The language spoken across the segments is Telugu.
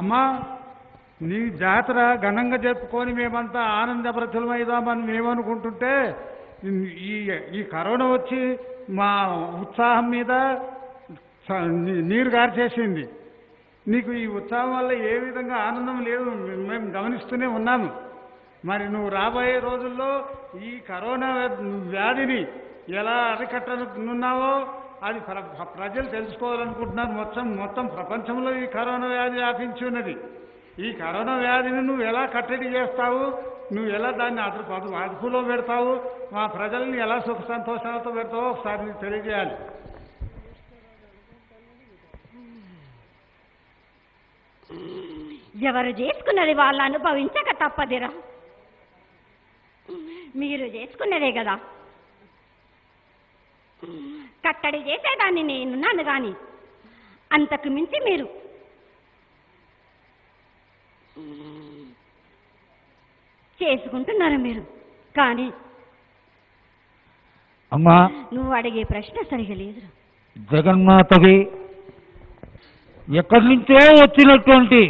అమ్మా నీ జాతర ఘనంగా చెప్పుకొని మేమంతా ఆనందప్రచులమైదామని మేమనుకుంటుంటే ఈ ఈ కరోనా వచ్చి మా ఉత్సాహం మీద నీరు గారిచేసింది. నీకు ఈ ఉత్సాహం వల్ల ఏ విధంగా ఆనందం లేదు మేము గమనిస్తూనే ఉన్నాము. మరి నువ్వు రాబోయే రోజుల్లో ఈ కరోనా వ్యాధిని ఎలా అరికట్టనున్నావో అది ప్ర- ప్రజలు తెలుసుకోవాలనుకుంటున్నారు. మొత్తం మొత్తం ప్రపంచంలో ఈ కరోనా వ్యాధి వ్యాపించి ఉన్నది. ఈ కరోనా వ్యాధిని నువ్వు ఎలా కట్టడి చేస్తావు? నువ్వు ఎలా దాన్ని అదుపు అదుపు అదుపులో పెడతావు? మా ప్రజల్ని ఎలా సుఖ సంతోషాలతో పెడతావో ఒకసారి నీకు తెలియజేయాలి. ఎవరు చేసుకున్నది వాళ్ళు అనుభవించక తప్పదిరా. మీరు చేసుకున్నదే కదా. కట్టడి చేసేదాన్ని నేనున్నాను కానీ అంతకు మించి మీరు. చేసుకుంటున్నారు మీరు. కానీ అమ్మా. నువ్వు అడిగే ప్రశ్న సరిగా లేదురా. జగన్మాతకి ఎక్కడి నుంచో వచ్చినటువంటి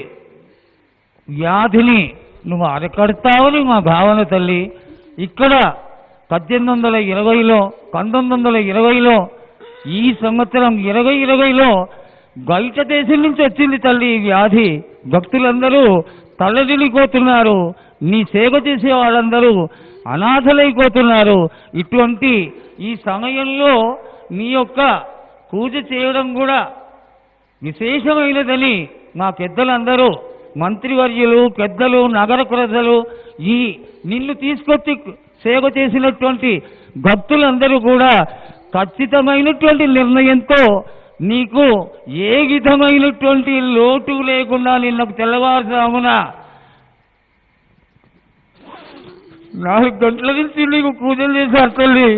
వ్యాధిని నువ్వు అరికడతావని మా భావన తల్లి. ఇక్కడ పద్దెనిమిది వందల ఇరవైలో పంతొమ్మిది వందల ఇరవైలో ఈ సంవత్సరం ఇరవై ఇరవైలో బయట దేశం నుంచి వచ్చింది తల్లి ఈ వ్యాధి. భక్తులందరూ తలదిలిపోతున్నారు. నీ సేవ చేసే వాళ్ళందరూ అనాథలైపోతున్నారు. ఇటువంటి ఈ సమయంలో నీ యొక్క పూజ చేయడం కూడా విశేషమైనదని మా పెద్దలందరూ మంత్రివర్యులు పెద్దలు నగర ప్రజలు ఈ నిన్ను తీసుకొచ్చి సేవ చేసినటువంటి భక్తులందరూ కూడా ఖచ్చితమైనటువంటి నిర్ణయంతో నీకు ఏ విధమైనటువంటి లోటు లేకుండా నిన్న తెల్లవారుజామున నాలుగు గంటల నుంచి నీకు పూజలు చేశారు తల్లి.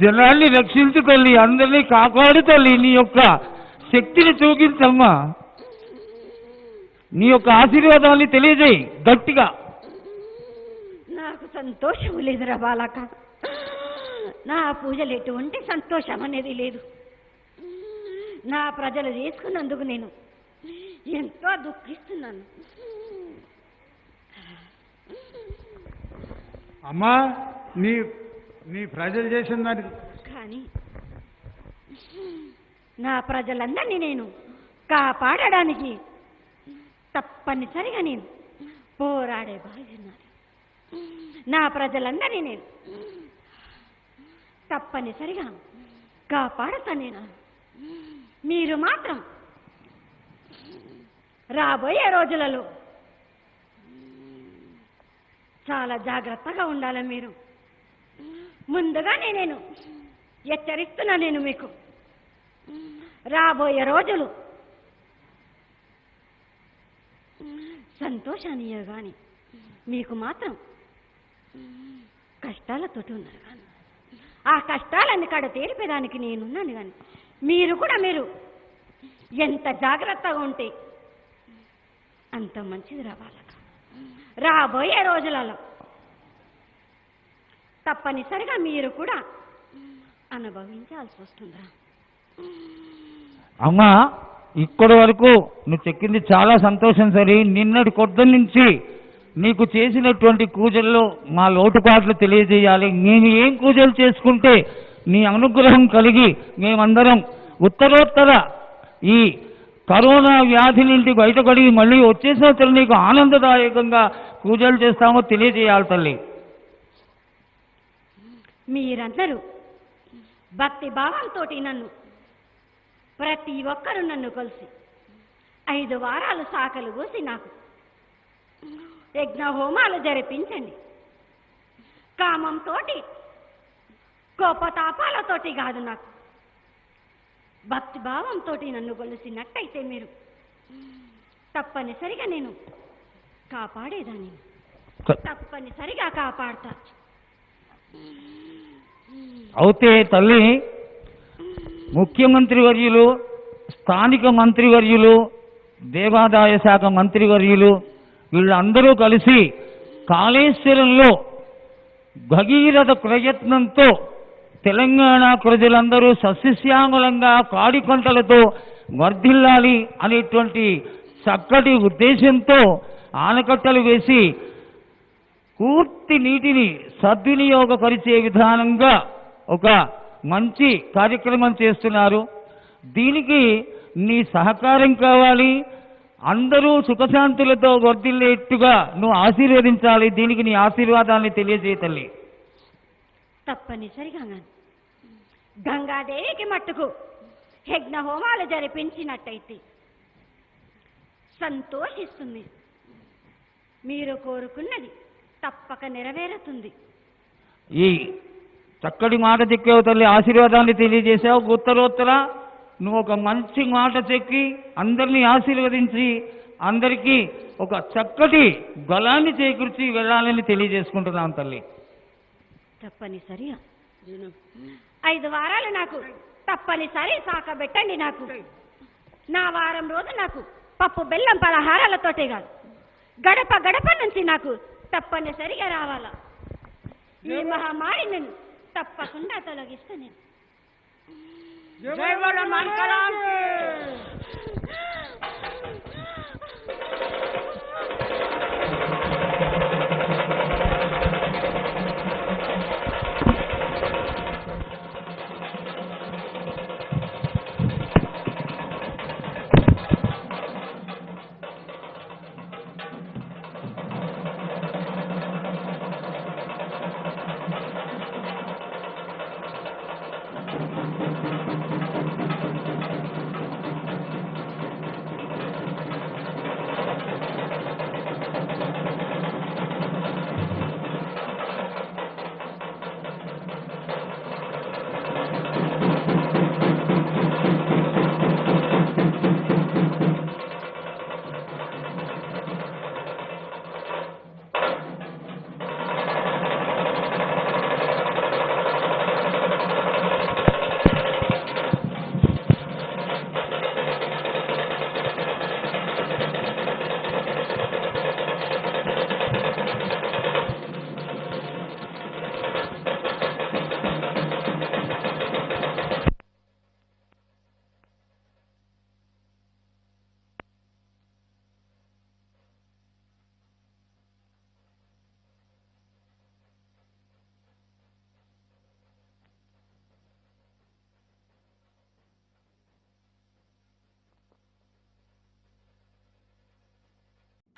జనాన్ని రక్షించు తల్లి అందరినీ కాపాడు తల్లి నీ యొక్క శక్తిని చూపించమ్మా. నీ యొక్క ఆశీర్వాదాన్ని తెలియజేయి గట్టిగా. నాకు సంతోషం లేదురా బాలక. నా పూజలు ఎటువంటి సంతోషం అనేది లేదు. నా ప్రజలు చేసుకున్నందుకు నేను ఎంతో దుఃఖిస్తున్నాను. అమ్మా నీ నీ ప్రజలు చేసిన దానికి కానీ నా ప్రజలందరినీ నేను కాపాడడానికి తప్పనిసరిగా నేను పోరాడే బాగున్నాను నా ప్రజలందరినీ నేను తప్పనిసరిగా కాపాడతానేనా? నేను మీరు మాత్రం రాబోయే రోజులలో చాలా జాగ్రత్తగా ఉండాలి మీరు. ముందుగానే నేను హెచ్చరిస్తున్నా నేను మీకు. రాబోయే రోజులు సంతోషాన్ని కానీ మీకు మాత్రం కష్టాలతోటి ఉన్నారు కానీ. ఆ కష్టాలన్నీ కాడ తీర్పేదానికి నేనున్నాను కానీ మీరు కూడా మీరు ఎంత జాగ్రత్తగా ఉంటే అంత మంచిది రావాలక రాబోయే రోజులలో తప్పనిసరిగా మీరు కూడా అనుభవించాల్సి వస్తుందిరా. అమ్మా ఇక్కడి వరకు నువ్వు చెక్కింది చాలా సంతోషం సరే. నిన్నటి కొద్ది నుంచి నీకు చేసినటువంటి పూజల్లో మా లోటుపాట్లు తెలియజేయాలి. నేను ఏం పూజలు చేసుకుంటే నీ అనుగ్రహం కలిగి మేమందరం ఉత్తరోత్తర ఈ కరోనా వ్యాధి నుండి బయటపడి మళ్ళీ వచ్చే సంవత్సరం నీకు ఆనందదాయకంగా పూజలు చేస్తామో తెలియజేయాలి తల్లి. మీరందరూ భక్తి భావంతో నన్ను ప్రతి ఒక్కరూ నన్ను కలిసి ఐదు వారాలు సాకలు కోసి నాకు యజ్ఞహోమాలు జరిపించండి. కామంతో కోపతాపాలతోటి కాదు నాకు. భక్తి భావంతో నన్ను గొలిసినట్టయితే మీరు తప్పనిసరిగా నేను కాపాడేదాన్ని. తప్పనిసరిగా కాపాడతా. అయితే తల్లి ముఖ్యమంత్రి వర్యులు స్థానిక మంత్రివర్యులు దేవాదాయ శాఖ మంత్రివర్యులు వీళ్ళందరూ కలిసి కాళేశ్వరంలో భగీరథ ప్రయత్నంతో తెలంగాణ ప్రజలందరూ సస్యశ్యామలంగా కాడికొంటలతో వర్ధిల్లాలి అనేటువంటి చక్కటి ఉద్దేశంతో ఆనకట్టలు వేసి పూర్తి నీటిని సద్వినియోగపరిచే విధానంగా ఒక మంచి కార్యక్రమం చేస్తున్నారు. దీనికి నీ సహకారం కావాలి అందరూ సుఖశాంతులతో వర్ధిల్లేట్టుగా నువ్వు ఆశీర్వదించాలి దీనికి నీ ఆశీర్వాదాన్ని తెలియజేయ తల్లి. తప్పనిసరిగా గంగాదేవికి మట్టుకు యజ్ఞ హోమాలు జరిపించినట్టయితే సంతోషిస్తుంది. మీరు కోరుకున్నది తప్పక నెరవేరుతుంది. ఈ చక్కటి మాట చెక్కావు తల్లి ఆశీర్వాదాన్ని తెలియజేశావు ఉత్తరోత్తర నువ్వు ఒక మంచి మాట చెక్కి అందరినీ ఆశీర్వదించి అందరికీ ఒక చక్కటి బలాన్ని చేకూర్చి వెళ్ళాలని తెలియజేసుకుంటున్నాను తల్లి. తప్పనిసరిగా. ఐదు వారాలు నాకు తప్పనిసరి సాకబెట్టండి నాకు. నా వారం రోజు నాకు పప్పు బెల్లం పలహారాలతోటే కాదు. గడప గడప నుంచి నాకు తప్పనిసరిగా రావాలా. ఈ మహమ్మారి నేను తప్పకుండా తొలగిస్తా నేను. जय बोलो मन कलाम